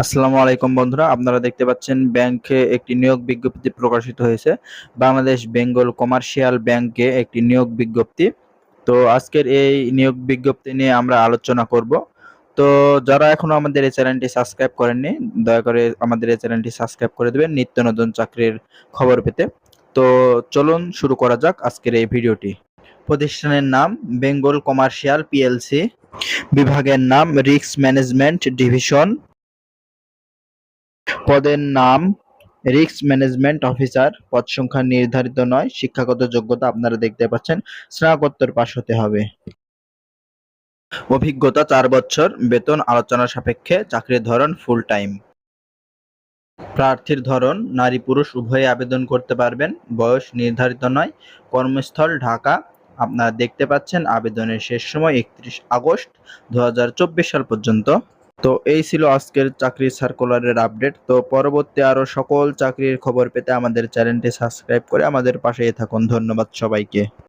আসসালামু আলাইকুম বন্ধুরা, আপনারা দেখতে পাচ্ছেন ব্যাংকে একটি নিয়োগ বিজ্ঞপ্তি প্রকাশিত হয়েছে। বাংলাদেশ বেঙ্গল কমার্শিয়াল ব্যাংকে একটি নিয়োগ বিজ্ঞপ্তি। তো আজকের এই নিয়োগ বিজ্ঞপ্তি নিয়ে আমরা আলোচনা করব। তো যারা এখনও আমাদের এই চ্যানেলটি সাবস্ক্রাইব করেননি, দয়া করে আমাদের এই চ্যানেলটি সাবস্ক্রাইব করে দেবেন নিত্য নতুন চাকরির খবর পেতে। তো চলুন শুরু করা যাক আজকের এই ভিডিওটি। প্রতিষ্ঠানের নাম বেঙ্গল কমার্শিয়াল পিএলসি। বিভাগের নাম রিস্ক ম্যানেজমেন্ট ডিভিশন। পদের নাম রিস্ক ম্যানেজমেন্ট অফিসার পদ সংখ্যা নির্ধারিত নয়, শিক্ষাগত যোগ্যতা আপনারা দেখতে পাচ্ছেন, স্নাতকোত্তর পাশ হতে হবে। অভিজ্ঞতা চার বছর, বেতন আলোচনা সাপেক্ষে, চাকরির ধরন ফুল টাইম প্রার্থীর ধরন, নারী পুরুষ উভয়ে আবেদন করতে পারবেন, বয়স নির্ধারিত নয়। কর্মস্থল ঢাকা, আপনারা দেখতে পাচ্ছেন আবেদনের শেষ সময় একত্রিশ আগস্ট দু হাজার চব্বিশ সাল পর্যন্ত। তো এই ছিল আজকের চাকরি সার্কুলারের আপডেট তো পরবর্তী আরও সকল চাকরির খবর পেতে আমাদের চ্যানেলটি সাবস্ক্রাইব করে আমাদের পাশেই থাকুন। ধন্যবাদ সবাইকে।